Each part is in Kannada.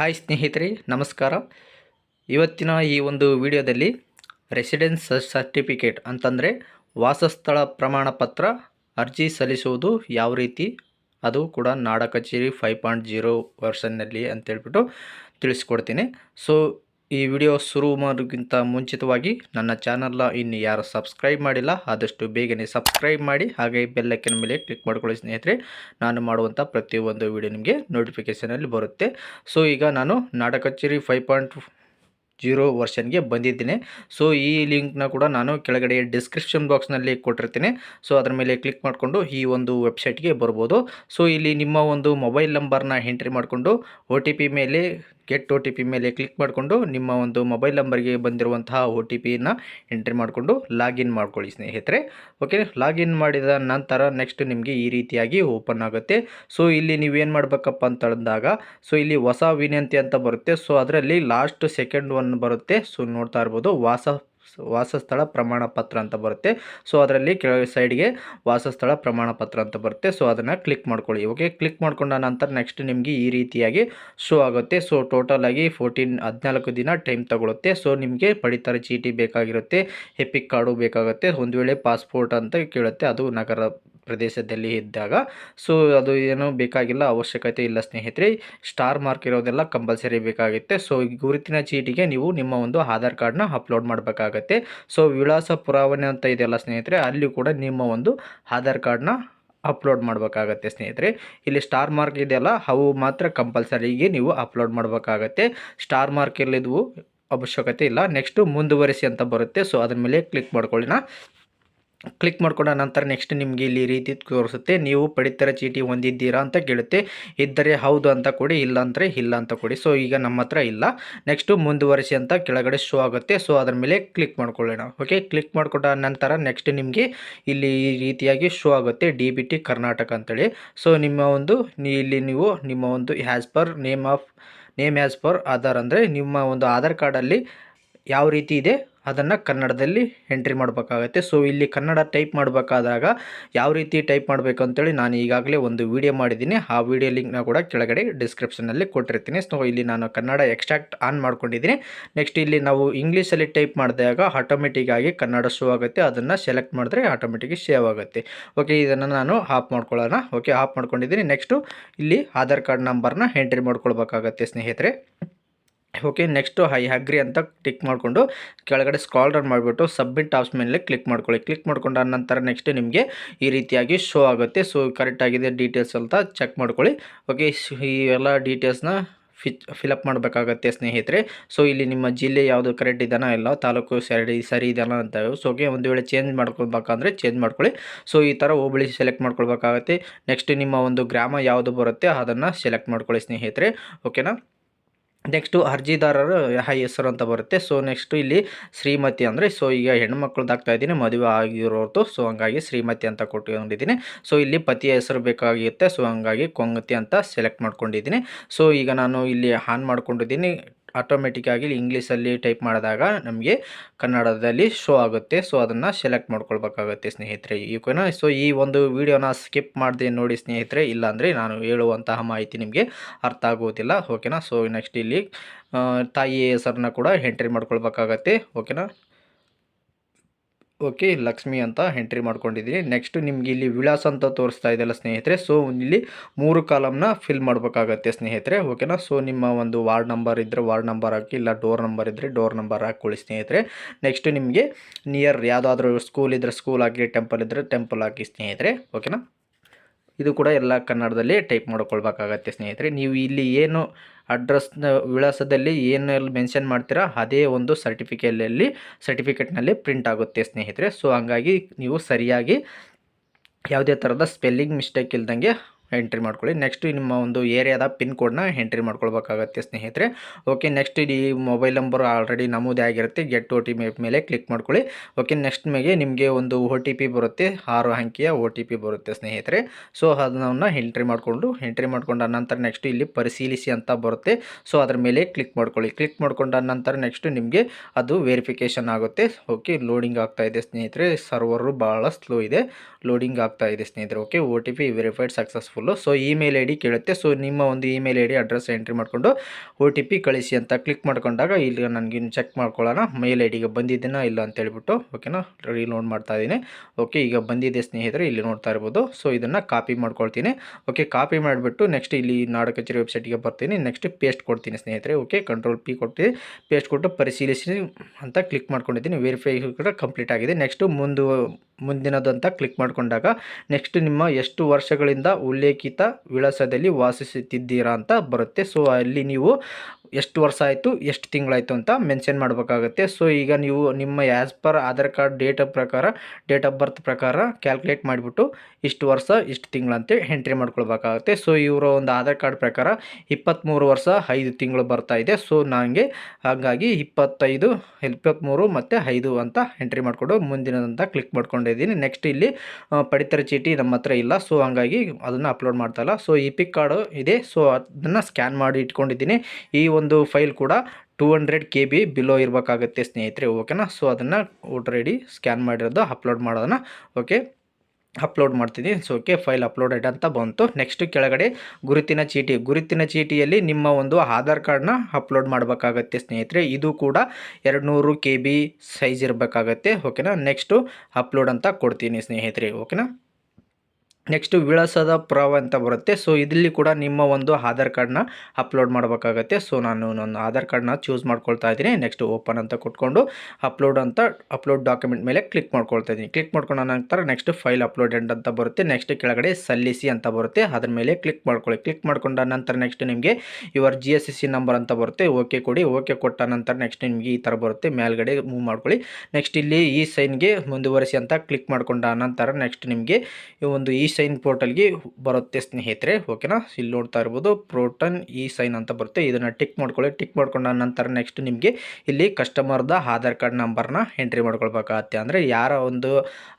ಹಾಯ್ ಸ್ನೇಹಿತರೆ, ನಮಸ್ಕಾರ. ಇವತ್ತಿನ ಈ ಒಂದು ವಿಡಿಯೋದಲ್ಲಿ ರೆಸಿಡೆನ್ಸ್ ಸರ್ಟಿಫಿಕೇಟ್ ಅಂತಂದರೆ ವಾಸಸ್ಥಳ ಪ್ರಮಾಣ ಪತ್ರ ಅರ್ಜಿ ಸಲ್ಲಿಸುವುದು ಯಾವ ರೀತಿ? ಅದು ಕೂಡ ನಾಡ ಕಚೇರಿ ಫೈವ್ ಪಾಯಿಂಟ್ ಜೀರೋ ವರ್ಷನ್ನಲ್ಲಿ ಅಂತೇಳ್ಬಿಟ್ಟು ತಿಳಿಸ್ಕೊಡ್ತೀನಿ. ಸೊ ಈ ವಿಡಿಯೋ ಶುರು ಮಾಡೋಕ್ಕಿಂತ ಮುಂಚಿತವಾಗಿ ನನ್ನ ಚಾನಲ್ನ ಇನ್ನು ಯಾರು ಸಬ್ಸ್ಕ್ರೈಬ್ ಮಾಡಿಲ್ಲ, ಆದಷ್ಟು ಬೇಗನೆ ಸಬ್ಸ್ಕ್ರೈಬ್ ಮಾಡಿ, ಹಾಗೆ ಬೆಲ್ಲಕ್ಕಿನ ಮೇಲೆ ಕ್ಲಿಕ್ ಮಾಡ್ಕೊಳ್ಳಿ ಸ್ನೇಹಿತರೆ. ನಾನು ಮಾಡುವಂಥ ಪ್ರತಿಯೊಂದು ವಿಡಿಯೋ ನಿಮಗೆ ನೋಟಿಫಿಕೇಷನಲ್ಲಿ ಬರುತ್ತೆ. ಸೊ ಈಗ ನಾನು ನಾಡ ಕಚೇರಿ ಫೈವ್ ಪಾಯಿಂಟ್ ಜೀರೋ ವರ್ಷನ್ಗೆ ಬಂದಿದ್ದೀನಿ. ಸೊ ಈ ಲಿಂಕ್ನ ಕೂಡ ನಾನು ಕೆಳಗಡೆ ಡಿಸ್ಕ್ರಿಪ್ಷನ್ ಬಾಕ್ಸ್ನಲ್ಲಿ ಕೊಟ್ಟಿರ್ತೀನಿ. ಸೊ ಅದರ ಮೇಲೆ ಕ್ಲಿಕ್ ಮಾಡಿಕೊಂಡು ಈ ಒಂದು ವೆಬ್ಸೈಟ್ಗೆ ಬರ್ಬೋದು. ಸೊ ಇಲ್ಲಿ ನಿಮ್ಮ ಒಂದು ಮೊಬೈಲ್ ನಂಬರ್ನ ಎಂಟ್ರಿ ಮಾಡಿಕೊಂಡು ಒ ಮೇಲೆ ಗೆಟ್ ಒ ಟಿ ಪಿ ಮೇಲೆ ಕ್ಲಿಕ್ ಮಾಡಿಕೊಂಡು ನಿಮ್ಮ ಒಂದು ಮೊಬೈಲ್ ನಂಬರ್ಗೆ ಬಂದಿರುವಂತಹ ಒ ಟಿ ಪಿನ ಎಂಟ್ರಿ ಮಾಡಿಕೊಂಡು ಲಾಗಿನ್ ಮಾಡ್ಕೊಳ್ಳಿ, ಸ್ನೇಹಿತರೆ. ಓಕೆ ಲಾಗಿನ್ ಮಾಡಿದ ನಂತರ ನೆಕ್ಸ್ಟ್ ನಿಮಗೆ ಈ ರೀತಿಯಾಗಿ ಓಪನ್ ಆಗುತ್ತೆ. ಸೊ ಇಲ್ಲಿ ನೀವೇನು ಮಾಡಬೇಕಪ್ಪ ಅಂತ ಅಂದಾಗ ಸೊ ಇಲ್ಲಿ ಹೊಸ ವಿನಂತಿ ಅಂತ ಬರುತ್ತೆ. ಸೊ ಅದರಲ್ಲಿ ಲಾಸ್ಟ್ ಸೆಕೆಂಡ್ ಒನ್ ಬರುತ್ತೆ. ಸೊ ನೋಡ್ತಾ ಇರ್ಬೋದು, ವಾಸ ವಾಸಸ್ಥಳ ಪ್ರಮಾಣ ಪತ್ರ ಅಂತ ಬರುತ್ತೆ. ಸೊ ಅದರಲ್ಲಿ ಕೆಳಗೆ ಸೈಡ್ಗೆ ವಾಸಸ್ಥಳ ಪ್ರಮಾಣ ಪತ್ರ ಅಂತ ಬರುತ್ತೆ. ಸೊ ಅದನ್ನು ಕ್ಲಿಕ್ ಮಾಡ್ಕೊಳ್ಳಿ. ಓಕೆ ಕ್ಲಿಕ್ ಮಾಡ್ಕೊಂಡ ನಂತರ ನೆಕ್ಸ್ಟ್ ನಿಮಗೆ ಈ ರೀತಿಯಾಗಿ ಶೋ ಆಗುತ್ತೆ. ಸೊ ಟೋಟಲ್ ಆಗಿ ಫೋರ್ಟೀನ್ ಹದಿನಾಲ್ಕು ದಿನ ಟೈಮ್ ತಗೊಳುತ್ತೆ. ಸೊ ನಿಮಗೆ ಪಡಿತರ ಚೀಟಿ ಬೇಕಾಗಿರುತ್ತೆ. ಎಪಿಕ್ ಕಾರ್ಡು ಬೇಕಾಗುತ್ತೆ. ಒಂದು ವೇಳೆ ಪಾಸ್ಪೋರ್ಟ್ ಅಂತ ಕೇಳುತ್ತೆ. ಅದು ನಗರ ಪ್ರದೇಶದಲ್ಲಿ ಇದ್ದಾಗ. ಸೊ ಅದು ಏನು ಬೇಕಾಗಿಲ್ಲ, ಅವಶ್ಯಕತೆ ಇಲ್ಲ ಸ್ನೇಹಿತರೆ. ಸ್ಟಾರ್ ಮಾರ್ಕ್ ಇರೋದೆಲ್ಲ ಕಂಪಲ್ಸರಿ ಬೇಕಾಗುತ್ತೆ. ಸೊ ಗುರುತಿನ ಚೀಟಿಗೆ ನೀವು ನಿಮ್ಮ ಒಂದು ಆಧಾರ್ ಕಾರ್ಡ್ನ ಅಪ್ಲೋಡ್ ಮಾಡಬೇಕಾಗತ್ತೆ. ಸೊ ವಿಳಾಸ ಪುರಾವಣೆ ಅಂತ ಇದೆಯಲ್ಲ ಸ್ನೇಹಿತರೆ, ಅಲ್ಲಿ ಕೂಡ ನಿಮ್ಮ ಒಂದು ಆಧಾರ್ ಕಾರ್ಡ್ನ ಅಪ್ಲೋಡ್ ಮಾಡಬೇಕಾಗತ್ತೆ ಸ್ನೇಹಿತರೆ. ಇಲ್ಲಿ ಸ್ಟಾರ್ ಮಾರ್ಕ್ ಇದೆಯಲ್ಲ, ಅವು ಮಾತ್ರ ಕಂಪಲ್ಸರಿಗೆ ನೀವು ಅಪ್ಲೋಡ್ ಮಾಡಬೇಕಾಗತ್ತೆ. ಸ್ಟಾರ್ ಮಾರ್ಕ್ ಇಲ್ಲಿದ್ವು ಅವಶ್ಯಕತೆ ಇಲ್ಲ. ನೆಕ್ಸ್ಟು ಮುಂದುವರಿಸಿ ಅಂತ ಬರುತ್ತೆ. ಸೊ ಅದ್ರ ಮೇಲೆ ಕ್ಲಿಕ್ ಮಾಡ್ಕೊಳ್ಳಿನ ಕ್ಲಿಕ್ ಮಾಡಿಕೊಂಡ ನಂತರ ನೆಕ್ಸ್ಟ್ ನಿಮಗೆ ಇಲ್ಲಿ ರೀತಿ ತೋರಿಸುತ್ತೆ. ನೀವು ಪಡಿತರ ಚೀಟಿ ಹೊಂದಿದ್ದೀರಾ ಅಂತ ಕೇಳುತ್ತೆ. ಇದ್ದರೆ ಹೌದು ಅಂತ ಕೊಡಿ ಇಲ್ಲ ಅಂದರೆ ಇಲ್ಲ ಅಂತ ಕೊಡಿ. ಸೊ ಈಗ ನಮ್ಮ ಹತ್ರ ಇಲ್ಲ. ನೆಕ್ಸ್ಟು ಮುಂದುವರಿಸಿ ಅಂತ ಕೆಳಗಡೆ ಶೋ ಆಗುತ್ತೆ. ಸೊ ಅದರ ಮೇಲೆ ಕ್ಲಿಕ್ ಮಾಡ್ಕೊಳ್ಳೋಣ. ಓಕೆ ಕ್ಲಿಕ್ ಮಾಡಿಕೊಂಡ ನಂತರ ನೆಕ್ಸ್ಟ್ ನಿಮಗೆ ಇಲ್ಲಿ ಈ ರೀತಿಯಾಗಿ ಶೋ ಆಗುತ್ತೆ. ಡಿ ಬಿ ಟಿ ಕರ್ನಾಟಕ ಅಂತೇಳಿ. ಸೊ ನಿಮ್ಮ ಒಂದು ಇಲ್ಲಿ ನೀವು ನಿಮ್ಮ ಒಂದು as per name of name as per Aadhaar ಅಂದರೆ ನಿಮ್ಮ ಒಂದು ಆಧಾರ್ ಕಾರ್ಡಲ್ಲಿ ಯಾವ ರೀತಿ ಇದೆ ಅದನ್ನು ಕನ್ನಡದಲ್ಲಿ ಎಂಟ್ರಿ ಮಾಡಬೇಕಾಗತ್ತೆ. ಸೊ ಇಲ್ಲಿ ಕನ್ನಡ ಟೈಪ್ ಮಾಡಬೇಕಾದಾಗ ಯಾವ ರೀತಿ ಟೈಪ್ ಮಾಡಬೇಕು ಅಂತೇಳಿ ನಾನು ಈಗಾಗಲೇ ಒಂದು ವಿಡಿಯೋ ಮಾಡಿದ್ದೀನಿ. ಆ ವಿಡಿಯೋ ಲಿಂಕ್ನ ಕೂಡ ಕೆಳಗಡೆ ಡಿಸ್ಕ್ರಿಪ್ಷನಲ್ಲಿ ಕೊಟ್ಟಿರ್ತೀನಿ. ಸೊ ಇಲ್ಲಿ ನಾನು ಕನ್ನಡ ಎಕ್ಸ್ಟ್ರಾಕ್ಟ್ ಆನ್ ಮಾಡ್ಕೊಂಡಿದ್ದೀನಿ. ನೆಕ್ಸ್ಟ್ ಇಲ್ಲಿ ನಾವು ಇಂಗ್ಲೀಷಲ್ಲಿ ಟೈಪ್ ಮಾಡಿದಾಗ ಆಟೋಮೆಟಿಕ್ ಆಗಿ ಕನ್ನಡ ಶೋ ಆಗುತ್ತೆ. ಅದನ್ನು ಸೆಲೆಕ್ಟ್ ಮಾಡಿದ್ರೆ ಆಟೋಮೆಟಿಕ್ ಸೇವ್ ಆಗುತ್ತೆ. ಓಕೆ ಇದನ್ನು ನಾನು ಆಫ್ ಮಾಡ್ಕೊಳ್ಳೋಣ. ಓಕೆ ಆಫ್ ಮಾಡ್ಕೊಂಡಿದ್ದೀನಿ. ನೆಕ್ಸ್ಟು ಇಲ್ಲಿ ಆಧಾರ್ ಕಾರ್ಡ್ ನಂಬರ್ನ ಎಂಟ್ರಿ ಮಾಡ್ಕೊಳ್ಬೇಕಾಗತ್ತೆ, ಸ್ನೇಹಿತರೆ. ಓಕೆ ನೆಕ್ಸ್ಟು ಹೈ ಅಗ್ರಿ ಅಂತ ಟಿಕ್ ಮಾಡಿಕೊಂಡು ಕೆಳಗಡೆ ಸ್ಕಾಲ್ ರನ್ ಮಾಡಿಬಿಟ್ಟು ಸಬ್ಮಿಟ್ ಆಪ್ಸ್ ಮೇಲೆ ಕ್ಲಿಕ್ ಮಾಡ್ಕೊಳ್ಳಿ. ಕ್ಲಿಕ್ ಮಾಡ್ಕೊಂಡ ನಂತರ ನೆಕ್ಸ್ಟ್ ನಿಮಗೆ ಈ ರೀತಿಯಾಗಿ ಶೋ ಆಗುತ್ತೆ. ಸೊ ಕರೆಕ್ಟ್ ಆಗಿದೆ ಡೀಟೇಲ್ಸ್ ಅಂತ ಚೆಕ್ ಮಾಡ್ಕೊಳ್ಳಿ. ಓಕೆ ಈ ಎಲ್ಲ ಡೀಟೇಲ್ಸ್ನ ಫಿ ಫಿಲಪ್ ಮಾಡಬೇಕಾಗತ್ತೆ ಸ್ನೇಹಿತರೆ. ಸೊ ಇಲ್ಲಿ ನಿಮ್ಮ ಜಿಲ್ಲೆ ಯಾವುದು ಕರೆಕ್ಟ್ ಇದೆನಾ ಇಲ್ಲ ತಾಲೂಕು ಸರಿ ಸರಿ ಇದೆಯಲ್ಲ ಅಂತ ಸೊ ಓಕೆ ಒಂದು ವೇಳೆ ಚೇಂಜ್ ಮಾಡ್ಕೊಳ್ಬೇಕಂದ್ರೆ ಚೇಂಜ್ ಮಾಡ್ಕೊಳ್ಳಿ. ಸೊ ಈ ಥರ ಹೋಬಳಿ ಸೆಲೆಕ್ಟ್ ಮಾಡ್ಕೊಳ್ಬೇಕಾಗತ್ತೆ. ನೆಕ್ಸ್ಟ್ ನಿಮ್ಮ ಒಂದು ಗ್ರಾಮ ಯಾವುದು ಬರುತ್ತೆ ಅದನ್ನು ಸೆಲೆಕ್ಟ್ ಮಾಡ್ಕೊಳ್ಳಿ ಸ್ನೇಹಿತರೆ. ಓಕೆನಾ ನೆಕ್ಸ್ಟು ಅರ್ಜಿದಾರರು ಹೆಸರು ಅಂತ ಬರುತ್ತೆ. ಸೊ ನೆಕ್ಸ್ಟು ಇಲ್ಲಿ ಶ್ರೀಮತಿ ಅಂದರೆ ಸೊ ಈಗ ಹೆಣ್ಮಕ್ಳದ್ದು ಆಗ್ತಾ ಇದ್ದೀನಿ, ಮದುವೆ ಆಗಿರೋದು ಸೊ ಹಂಗಾಗಿ ಶ್ರೀಮತಿ ಅಂತ ಕೊಟ್ಟುಕೊಂಡಿದ್ದೀನಿ ಸೊ ಇಲ್ಲಿ ಪತಿಯ ಹೆಸರು ಬೇಕಾಗಿರುತ್ತೆ ಸೊ ಹಂಗಾಗಿ ಕೊಂಗತಿ ಅಂತ ಸೆಲೆಕ್ಟ್ ಮಾಡ್ಕೊಂಡಿದ್ದೀನಿ. ಸೊ ಈಗ ನಾನು ಇಲ್ಲಿ ಆನ್ ಮಾಡ್ಕೊಂಡಿದ್ದೀನಿ. ಆಟೋಮೆಟಿಕ್ಕಾಗಿ ಇಂಗ್ಲೀಷಲ್ಲಿ ಟೈಪ್ ಮಾಡಿದಾಗ ನಮಗೆ ಕನ್ನಡದಲ್ಲಿ ಶೋ ಆಗುತ್ತೆ. ಸೊ ಅದನ್ನು ಸೆಲೆಕ್ಟ್ ಮಾಡ್ಕೊಳ್ಬೇಕಾಗುತ್ತೆ ಸ್ನೇಹಿತರೆ ಓಕೆನಾ ಸೊ ಈ ಒಂದು ವಿಡಿಯೋನ ಸ್ಕಿಪ್ ಮಾಡಿದೆ ನೋಡಿ ಸ್ನೇಹಿತರೆ. ಇಲ್ಲಾಂದರೆ ನಾನು ಹೇಳುವಂತಹ ಮಾಹಿತಿ ನಿಮಗೆ ಅರ್ಥ ಆಗುವುದಿಲ್ಲ. ಓಕೆನಾ ಸೊ ನೆಕ್ಸ್ಟ್ ಇಲ್ಲಿ ತಾಯಿಯ ಹೆಸರನ್ನ ಕೂಡ ಎಂಟ್ರಿ ಮಾಡ್ಕೊಳ್ಬೇಕಾಗತ್ತೆ. ಓಕೆನಾ ಓಕೆ, ಲಕ್ಷ್ಮಿ ಅಂತ ಎಂಟ್ರಿ ಮಾಡ್ಕೊಂಡಿದ್ದೀನಿ. ನೆಕ್ಸ್ಟ್ ನಿಮ್ಗೆ ಇಲ್ಲಿ ವಿಳಾಸ ಅಂತ ತೋರಿಸ್ತಾ ಇದೆಯಲ್ಲ ಸ್ನೇಹಿತರೆ ಸೊ ಇಲ್ಲಿ ಮೂರು ಕಾಲಮ್ನ ಫಿಲ್ ಮಾಡಬೇಕಾಗತ್ತೆ ಸ್ನೇಹಿತರೆ ಓಕೆನಾ ಸೊ ನಿಮ್ಮ ಒಂದು ವಾರ್ಡ್ ನಂಬರ್ ಇದ್ದರೆ ವಾರ್ಡ್ ನಂಬರ್ ಹಾಕಿ, ಇಲ್ಲ ಡೋರ್ ನಂಬರ್ ಇದ್ದರೆ ಡೋರ್ ನಂಬರ್ ಹಾಕ್ಕೊಳ್ಳಿ ಸ್ನೇಹಿತರೆ. ನೆಕ್ಸ್ಟ್ ನಿಮಗೆ ನಿಯರ್ ಯಾವುದಾದ್ರೂ ಸ್ಕೂಲ್ ಇದ್ದರೆ ಸ್ಕೂಲ್ ಹಾಕಿ ಟೆಂಪಲ್ ಇದ್ದರೆ ಟೆಂಪಲ್ ಹಾಕಿ ಸ್ನೇಹಿತರೆ ಓಕೆನಾ ಇದು ಕೂಡ ಎಲ್ಲ ಕನ್ನಡದಲ್ಲಿ ಟೈಪ್ ಮಾಡ್ಕೊಳ್ಬೇಕಾಗತ್ತೆ ಸ್ನೇಹಿತರೆ. ನೀವು ಇಲ್ಲಿ ಏನು ಅಡ್ರೆಸ್ನ ವಿಳಾಸದಲ್ಲಿ ಏನು ಮೆನ್ಷನ್ ಮಾಡ್ತೀರಾ, ಅದೇ ಒಂದು ಸರ್ಟಿಫಿಕೇಟಲ್ಲಿ, ಸರ್ಟಿಫಿಕೇಟ್ನಲ್ಲಿ ಪ್ರಿಂಟ್ ಆಗುತ್ತೆ ಸ್ನೇಹಿತರೆ. ಸೊ, ಹಂಗಾಗಿ ನೀವು ಸರಿಯಾಗಿ ಯಾವುದೇ ಥರದ ಸ್ಪೆಲ್ಲಿಂಗ್ ಮಿಸ್ಟೇಕ್ ಇಲ್ದಂಗೆ ಎಂಟ್ರಿ ಮಾಡ್ಕೊಳ್ಳಿ. ನೆಕ್ಸ್ಟ್ ನಿಮ್ಮ ಒಂದು ಏರಿಯಾದ ಪಿನ್ ಕೋಡ್ನ ಎಂಟ್ರಿ ಮಾಡ್ಕೊಳ್ಬೇಕಾಗತ್ತೆ ಸ್ನೇಹಿತರೆ. ಓಕೆ ನೆಕ್ಸ್ಟ್ ಈ ಮೊಬೈಲ್ ನಂಬರ್ ಆಲ್ರೆಡಿ ನಮೂದೇ ಆಗಿರುತ್ತೆ. ಗೆಟ್ ಒ ಟಿ ಪಿ ಮೇಲೆ ಕ್ಲಿಕ್ ಮಾಡ್ಕೊಳ್ಳಿ. ಓಕೆ ನೆಕ್ಸ್ಟ್ ಮೇಲೆ ನಿಮಗೆ ಒಂದು ಒ ಟಿ ಪಿ ಬರುತ್ತೆ. ಆರು ಅಂಕಿಯ ಒ ಟಿ ಪಿ ಬರುತ್ತೆ ಸ್ನೇಹಿತರೆ. ಸೊ ಅದನ್ನ ಎಂಟ್ರಿ ಮಾಡಿಕೊಂಡು ಎಂಟ್ರಿ ಮಾಡ್ಕೊಂಡ ನಂತರ ನೆಕ್ಸ್ಟ್ ಇಲ್ಲಿ ಪರಿಶೀಲಿಸಿ ಅಂತ ಬರುತ್ತೆ. ಸೊ ಅದ್ರ ಮೇಲೆ ಕ್ಲಿಕ್ ಮಾಡ್ಕೊಳ್ಳಿ. ಕ್ಲಿಕ್ ಮಾಡ್ಕೊಂಡ ನಂತರ ನೆಕ್ಸ್ಟ್ ನಿಮಗೆ ಅದು ವೆರಿಫಿಕೇಷನ್ ಆಗುತ್ತೆ. ಓಕೆ ಲೋಡಿಂಗ್ ಆಗ್ತಾ ಇದೆ ಸ್ನೇಹಿತರೆ. ಸರ್ವರು ಭಾಳ ಸ್ಲೋ ಇದೆ. ಲೋಡಿಂಗ್ ಆಗ್ತಾ ಇದೆ ಸ್ನೇಹಿತರೆ. Okay O T P verified successful successful so email I D ಕೇಳುತ್ತೆ. ಸೊ ನಿಮ್ಮ ಒಂದು email I D address entry ಮಾಡಿಕೊಂಡು ಒ ಟಿ ಪಿ ಕಳಿಸಿ ಅಂತ ಕ್ಲಿಕ್ ಮಾಡ್ಕೊಂಡಾಗ ಇಲ್ಲಿ ನನಗೆ ಚೆಕ್ ಮಾಡ್ಕೊಳ್ಳೋಣ. ಮೇಲ್ ಐ ಡಿಗೆ ಬಂದಿದ್ದೀನಾ ಇಲ್ಲ ಅಂತ ಹೇಳ್ಬಿಟ್ಟು ಓಕೆನಾ ರೀಲೋಡ್ ಮಾಡ್ತಾ ಇದ್ದೀನಿ. ಓಕೆ ಈಗ ಬಂದಿದೆ ಸ್ನೇಹಿತರೆ, ಇಲ್ಲಿ ನೋಡ್ತಾ ಇರ್ಬೋದು. ಸೊ ಇದನ್ನು ಕಾಪಿ ಮಾಡ್ಕೊಳ್ತೀನಿ. ಓಕೆ ಕಾಪಿ ಮಾಡಿಬಿಟ್ಟು ನೆಕ್ಸ್ಟ್ ಇಲ್ಲಿ ನಾಡು ಕಚೇರಿ ವೆಬ್ಸೈಟ್ಗೆ ಬರ್ತೀನಿ. ನೆಕ್ಸ್ಟ್ ಪೇಸ್ಟ್ ಕೊಡ್ತೀನಿ ಸ್ನೇಹಿತರೆ ಓಕೆ ಕಂಟ್ರೋಲ್ ಪಿ ಕೊಡ್ತೀನಿ. ಪೇಸ್ಟ್ ಕೊಟ್ಟು ಪರಿಶೀಲಿಸಿ ಅಂತ ಕ್ಲಿಕ್ ಮಾಡ್ಕೊಂಡಿದ್ದೀನಿ. ವೆರಿಫೈ ಕೂಡ ಕಂಪ್ಲೀಟ್ ಆಗಿದೆ. ನೆಕ್ಸ್ಟು ಮುಂದೆ ಮುಂದಿನದಂತ ಕ್ಲಿಕ್ ಮಾಡಿಕೊಂಡಾಗ ನೆಕ್ಸ್ಟ್ ನಿಮ್ಮ ಎಷ್ಟು ವರ್ಷಗಳಿಂದ ಉಲ್ಲೇಖಿತ ವಿಳಾಸದಲ್ಲಿ ವಾಸಿಸುತ್ತಿದ್ದೀರಾ ಅಂತ ಬರುತ್ತೆ. ಸೊ ಅಲ್ಲಿ ನೀವು ಎಷ್ಟು ವರ್ಷ ಆಯಿತು, ಎಷ್ಟು ತಿಂಗಳಾಯಿತು ಅಂತ ಮೆನ್ಷನ್ ಮಾಡಬೇಕಾಗತ್ತೆ. ಸೊ ಈಗ ನೀವು ನಿಮ್ಮ as per Aadhaar card date of ಪ್ರಕಾರ ಡೇಟ್ ಆಫ್ ಬರ್ತ್ ಪ್ರಕಾರ ಕ್ಯಾಲ್ಕುಲೇಟ್ ಮಾಡಿಬಿಟ್ಟು ಇಷ್ಟು ವರ್ಷ, ಇಷ್ಟು ತಿಂಗಳಂತೆ ಎಂಟ್ರಿ ಮಾಡ್ಕೊಳ್ಬೇಕಾಗುತ್ತೆ. ಸೊ ಇವರ ಒಂದು ಆಧಾರ್ ಕಾರ್ಡ್ ಪ್ರಕಾರ ಇಪ್ಪತ್ತ್ಮೂರು ವರ್ಷ ಐದು ತಿಂಗಳು ಬರ್ತಾ ಇದೆ. ಸೊ ನನಗೆ ಹಾಗಾಗಿ ಇಪ್ಪತ್ತೈದು ಇಪ್ಪತ್ತ್ಮೂರು ಮತ್ತು ಐದು ಅಂತ ಎಂಟ್ರಿ ಮಾಡಿಕೊಂಡು ಮುಂದಿನದಂತ ಕ್ಲಿಕ್ ಮಾಡ್ಕೊಂಡಿದ್ದೀನಿ ನೆಕ್ಸ್ಟ್ ಇಲ್ಲಿ ಪಡಿತರ ಚೀಟಿ ನಮ್ಮ ಹತ್ರ ಇಲ್ಲ. ಸೊ ಹಂಗಾಗಿ ಅದನ್ನು ಅಪ್ಲೋಡ್ ಮಾಡ್ತಾಯಿಲ್ಲ ಸೊ ಈ ಪಿಕ್ ಕಾರ್ಡು ಇದೆ. ಸೊ ಅದನ್ನು ಸ್ಕ್ಯಾನ್ ಮಾಡಿ ಇಟ್ಕೊಂಡಿದ್ದೀನಿ. ಈ ಫೈಲ್ ಕೂಡ two hundred K B below ಇರಬೇಕಾಗುತ್ತೆ ಸ್ನೇಹಿತರೆ ಓಕೆನಾ ಸೊ ಅದನ್ನು ಆಲ್ರೆಡಿ ಸ್ಕ್ಯಾನ್ ಮಾಡಿರೋದು ಅಪ್ಲೋಡ್ ಮಾಡೋದನ್ನು ಓಕೆ ಅಪ್ಲೋಡ್ ಮಾಡ್ತೀನಿ ಸೊ ಓಕೆ ಫೈಲ್ ಅಪ್ಲೋಡೆಡ್ ಅಂತ ಬಂತು. ನೆಕ್ಸ್ಟ್ ಕೆಳಗಡೆ ಗುರುತಿನ ಚೀಟಿ. ಗುರುತಿನ ಚೀಟಿಯಲ್ಲಿ ನಿಮ್ಮ ಒಂದು ಆಧಾರ್ ಕಾರ್ಡ್ನ ಅಪ್ಲೋಡ್ ಮಾಡಬೇಕಾಗತ್ತೆ ಸ್ನೇಹಿತರೆ. ಇದು ಕೂಡ ಎರಡು ನೂರು ಕೆ ಬಿ ಸೈಜ್ ಇರಬೇಕಾಗತ್ತೆ ಓಕೆನಾ ನೆಕ್ಸ್ಟು ಅಪ್ಲೋಡ್ ಅಂತ ಕೊಡ್ತೀನಿ ಸ್ನೇಹಿತರೆ ಓಕೆನಾ ನೆಕ್ಸ್ಟು ವಿಳಾಸದ ಪ್ರವ ಅಂತ ಬರುತ್ತೆ. ಸೊ ಇದರಲ್ಲಿ ಕೂಡ ನಿಮ್ಮ ಒಂದು ಆಧಾರ್ ಕಾರ್ಡ್ನ ಅಪ್ಲೋಡ್ ಮಾಡಬೇಕಾಗತ್ತೆ. ಸೊ ನಾನು ನನ್ನ ಆಧಾರ್ ಕಾರ್ಡ್ನ ಚೂಸ್ ಮಾಡ್ಕೊಳ್ತಾ ಇದ್ದೀನಿ. ನೆಕ್ಸ್ಟ್ ಓಪನ್ ಅಂತ ಕೊಟ್ಕೊಂಡು ಅಪ್ಲೋಡ್ ಅಂತ, ಅಪ್ಲೋಡ್ ಡಾಕ್ಯುಮೆಂಟ್ ಮೇಲೆ ಕ್ಲಿಕ್ ಮಾಡ್ಕೊಳ್ತಾ ಇದ್ದೀನಿ. ಕ್ಲಿಕ್ ಮಾಡ್ಕೊಂಡ ನಂತರ ನೆಕ್ಸ್ಟ್ ಫೈಲ್ ಅಪ್ಲೋಡೆಡ್ ಅಂತ ಬರುತ್ತೆ. ನೆಕ್ಸ್ಟ್ ಕೆಳಗಡೆ ಸಲ್ಲಿಸಿ ಅಂತ ಬರುತ್ತೆ. ಅದ್ರ ಮೇಲೆ ಕ್ಲಿಕ್ ಮಾಡ್ಕೊಳ್ಳಿ. ಕ್ಲಿಕ್ ಮಾಡ್ಕೊಂಡ ನಂತರ ನೆಕ್ಸ್ಟ್ ನಿಮಗೆ your G S C number ಅಂತ ಬರುತ್ತೆ. ಓಕೆ ಕೊಡಿ. ಓಕೆ ಕೊಟ್ಟ ನಂತರ ನೆಕ್ಸ್ಟ್ ನಿಮಗೆ ಈ ಥರ ಬರುತ್ತೆ. ಮೇಲ್ಗಡೆ ಮೂವ್ ಮಾಡ್ಕೊಳ್ಳಿ. ನೆಕ್ಸ್ಟ್ ಇಲ್ಲಿ ಈ ಸೈನ್ಗೆ ಮುಂದುವರಿಸಿ ಅಂತ ಕ್ಲಿಕ್ ಮಾಡ್ಕೊಂಡ ನಂತರ ನೆಕ್ಸ್ಟ್ ನಿಮಗೆ ಈ ಒಂದು ಈ ಸೈನ್ ಪೋರ್ಟಲ್ಗೆ ಬರುತ್ತೆ ಸ್ನೇಹಿತರೆ, ಓಕೆನಾ? ಇಲ್ಲಿ ನೋಡ್ತಾ ಇರ್ಬೋದು, ಪ್ರೋಟನ್ ಇ ಸೈನ್ ಅಂತ ಬರುತ್ತೆ. ಇದನ್ನು ಟಿಕ್ ಮಾಡ್ಕೊಳ್ಳಿ. ಟಿಕ್ ಮಾಡ್ಕೊಂಡ ನಂತರ ನೆಕ್ಸ್ಟ್ ನಿಮಗೆ ಇಲ್ಲಿ ಕಸ್ಟಮರ್ದ ಆಧಾರ್ ಕಾರ್ಡ್ ನಂಬರ್ನ ಎಂಟ್ರಿ ಮಾಡ್ಕೊಳ್ಬೇಕಾಗತ್ತೆ. ಅಂದರೆ ಯಾರ ಒಂದು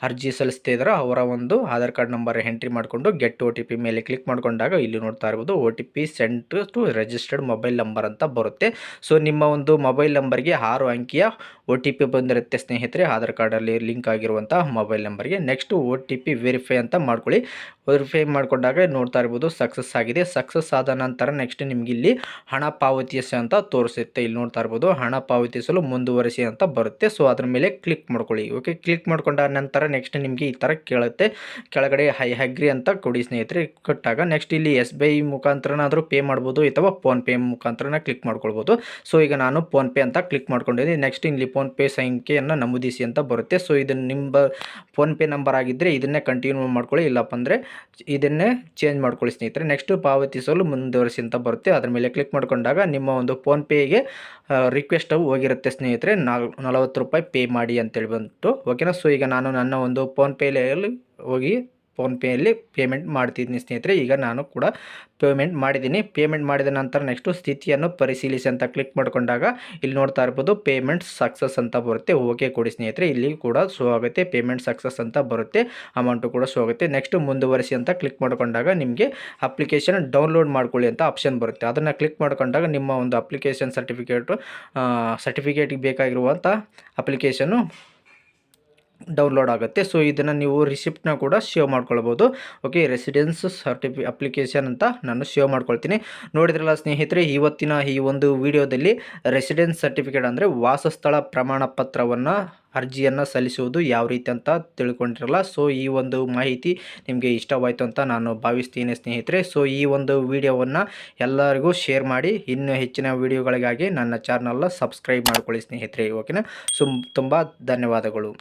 ಅರ್ಜಿ ಸಲ್ಲಿಸ್ತಾ ಇದ್ದಾರೋ ಅವರ ಒಂದು ಆಧಾರ್ ಕಾರ್ಡ್ ನಂಬರ್ ಎಂಟ್ರಿ ಮಾಡಿಕೊಂಡು ಗೆಟ್ ಒ ಟಿ ಪಿ ಮೇಲೆ ಕ್ಲಿಕ್ ಮಾಡಿಕೊಂಡಾಗ ಇಲ್ಲಿ ನೋಡ್ತಾ ಇರ್ಬೋದು O T P sent to registered mobile number ಅಂತ ಬರುತ್ತೆ. ಸೊ ನಿಮ್ಮ ಒಂದು ಮೊಬೈಲ್ ನಂಬರ್ಗೆ ಆರು ಅಂಕಿಯ ಒ ಟಿ ಪಿ ಬಂದಿರುತ್ತೆ ಸ್ನೇಹಿತರೆ. ಆಧಾರ್ ಕಾರ್ಡಲ್ಲಿ ಲಿಂಕ್ ಆಗಿರುವಂಥ ಮೊಬೈಲ್ ನಂಬರ್ಗೆ next O T P verify ಅಂತ ಮಾಡ್ಕೊಳ್ಳಿ. ವೆರಿಫೈ ಮಾಡಿಕೊಂಡಾಗ ನೋಡ್ತಾ ಇರ್ಬೋದು ಸಕ್ಸಸ್ ಆಗಿದೆ. ಸಕ್ಸಸ್ ಆದ ನಂತರ ನೆಕ್ಸ್ಟ್ ನಿಮ್ಗೆ ಇಲ್ಲಿ ಹಣ ಪಾವತಿಸಿ ಅಂತ ತೋರಿಸುತ್ತೆ. ಇಲ್ಲಿ ನೋಡ್ತಾ ಇರ್ಬೋದು, ಹಣ ಪಾವತಿಸಲು ಮುಂದುವರಿಸಿ ಅಂತ ಬರುತ್ತೆ. ಸೊ ಅದ್ರ ಮೇಲೆ ಕ್ಲಿಕ್ ಮಾಡ್ಕೊಳ್ಳಿ. ಓಕೆ ಕ್ಲಿಕ್ ಮಾಡ್ಕೊಂಡ ನಂತರ ನೆಕ್ಸ್ಟ್ ನಿಮಗೆ ಈ ಥರ ಕೇಳುತ್ತೆ. ಕೆಳಗಡೆ ಹೈ ಹಗ್ರಿ ಅಂತ ಕೊಡಿ ಸ್ನೇಹಿತರೆ, ಕೊಟ್ಟಾಗ ನೆಕ್ಸ್ಟ್ ಇಲ್ಲಿ ಎಸ್ ಬಿ ಐ ಮುಖಾಂತರನಾದರೂ ಪೇ ಮಾಡ್ಬೋದು, ಅಥವಾ ಫೋನ್ಪೇ ಮುಖಾಂತರನ ಕ್ಲಿಕ್ ಮಾಡ್ಕೊಳ್ಬೋದು. ಸೊ ಈಗ ನಾನು ಫೋನ್ಪೇ ಅಂತ ಕ್ಲಿಕ್ ಮಾಡ್ಕೊಂಡಿದ್ದೀನಿ. ನೆಕ್ಸ್ಟ್ ಇಲ್ಲಿ ಫೋನ್ಪೇ ಸಂಖ್ಯೆಯನ್ನು ನಮೂದಿಸಿ ಅಂತ ಬರುತ್ತೆ. ಸೊ ಇದನ್ನು ನಿಮ್ಮ ಫೋನ್ಪೇ ನಂಬರ್ ಆಗಿದ್ದರೆ ಇದನ್ನೇ ಕಂಟಿನ್ಯೂ ಮಾಡ್ಕೊಳ್ಳಿ. ಇಲ್ಲಪ್ಪ ಅಂದರೆ ಇದನ್ನೇ ಚೇಂಜ್ ಮಾಡ್ಕೊಳ್ಳಿ ಸ್ನೇಹಿತರೆ. ನೆಕ್ಸ್ಟ್ ಪಾವತಿಸಲು ಮುಂದುವರಿಸಿ ಅಂತ ಬರುತ್ತೆ. ಅದರ ಮೇಲೆ ಕ್ಲಿಕ್ ಮಾಡ್ಕೊಂಡಾಗ ನಿಮ್ಮ ಒಂದು ಫೋನ್ಪೇಗೆ ರಿಕ್ವೆಸ್ಟ್ ಹೋಗಿರುತ್ತೆ ಸ್ನೇಹಿತರೆ. ನಾಲ್, ನಲವತ್ತು ರೂಪಾಯಿ ಪೇ ಮಾಡಿ ಅಂತೇಳಿ ಬಂತು. ಓಕೆನಾ ಸೊ ಈಗ ನಾನು ನನ್ನ ಒಂದು ಫೋನ್ಪೇಲೆಯಲ್ಲಿ ಹೋಗಿ ಫೋನ್ಪೇಯಲ್ಲಿ ಪೇಮೆಂಟ್ ಮಾಡ್ತಿದ್ದೀನಿ ಸ್ನೇಹಿತರೆ. ಈಗ ನಾನು ಕೂಡ ಪೇಮೆಂಟ್ ಮಾಡಿದ್ದೀನಿ. ಪೇಮೆಂಟ್ ಮಾಡಿದ ನಂತರ ನೆಕ್ಸ್ಟು ಸ್ಥಿತಿಯನ್ನು ಪರಿಶೀಲಿಸಿ ಅಂತ ಕ್ಲಿಕ್ ಮಾಡಿಕೊಂಡಾಗ ಇಲ್ಲಿ ನೋಡ್ತಾ ಇರ್ಬೋದು ಪೇಮೆಂಟ್ ಸಕ್ಸಸ್ ಅಂತ ಬರುತ್ತೆ. ಓಕೆ ಕೊಡಿ ಸ್ನೇಹಿತರೆ. ಇಲ್ಲಿ ಕೂಡ ಶೋ ಆಗುತ್ತೆ. ಪೇಮೆಂಟ್ ಸಕ್ಸಸ್ ಅಂತ ಬರುತ್ತೆ. ಅಮೌಂಟು ಕೂಡ ಶೋ ಆಗುತ್ತೆ. ನೆಕ್ಸ್ಟ್ ಮುಂದುವರಿಸಿ ಅಂತ ಕ್ಲಿಕ್ ಮಾಡ್ಕೊಂಡಾಗ ನಿಮಗೆ ಅಪ್ಲಿಕೇಶನ್ ಡೌನ್ಲೋಡ್ ಮಾಡ್ಕೊಳ್ಳಿ ಅಂತ ಆಪ್ಷನ್ ಬರುತ್ತೆ. ಅದನ್ನು ಕ್ಲಿಕ್ ಮಾಡ್ಕೊಂಡಾಗ ನಿಮ್ಮ ಒಂದು ಅಪ್ಲಿಕೇಶನ್ ಸರ್ಟಿಫಿಕೇಟು ಸರ್ಟಿಫಿಕೇಟಿಗೆ ಬೇಕಾಗಿರುವಂಥ ಅಪ್ಲಿಕೇಶನ್ನು ಡೌನ್ಲೋಡ್ ಆಗುತ್ತೆ. ಸೊ ಇದನ್ನು ನೀವು ರಿಸಿಪ್ಟನ್ನ ಕೂಡ ಸೇವ್ ಮಾಡ್ಕೊಳ್ಬೋದು. ಓಕೆ ರೆಸಿಡೆನ್ಸ್ ಸರ್ಟಿಫಿ ಅಪ್ಲಿಕೇಶನ್ ಅಂತ ನಾನು ಸೇವ್ ಮಾಡ್ಕೊಳ್ತೀನಿ. ನೋಡಿದ್ರಲ್ಲ ಸ್ನೇಹಿತರೆ, ಇವತ್ತಿನ ಈ ಒಂದು ವಿಡಿಯೋದಲ್ಲಿ ರೆಸಿಡೆನ್ಸ್ ಸರ್ಟಿಫಿಕೇಟ್ ಅಂದರೆ ವಾಸಸ್ಥಳ ಪ್ರಮಾಣ ಪತ್ರವನ್ನು, ಅರ್ಜಿಯನ್ನು ಸಲ್ಲಿಸುವುದು ಯಾವ ರೀತಿ ಅಂತ ತಿಳ್ಕೊಂಡಿರಲ್ಲ. ಸೊ ಈ ಒಂದು ಮಾಹಿತಿ ನಿಮಗೆ ಇಷ್ಟವಾಯಿತು ಅಂತ ನಾನು ಭಾವಿಸ್ತೀನಿ ಸ್ನೇಹಿತರೆ. ಸೊ ಈ ಒಂದು ವಿಡಿಯೋವನ್ನು ಎಲ್ಲರಿಗೂ ಶೇರ್ ಮಾಡಿ, ಇನ್ನೂ ಹೆಚ್ಚಿನ ವಿಡಿಯೋಗಳಿಗಾಗಿ ನನ್ನ ಚಾನಲ್ನ ಸಬ್ಸ್ಕ್ರೈಬ್ ಮಾಡ್ಕೊಳ್ಳಿ ಸ್ನೇಹಿತರೆ. ಓಕೆನಾ ಸುಮ್ ತುಂಬ ಧನ್ಯವಾದಗಳು.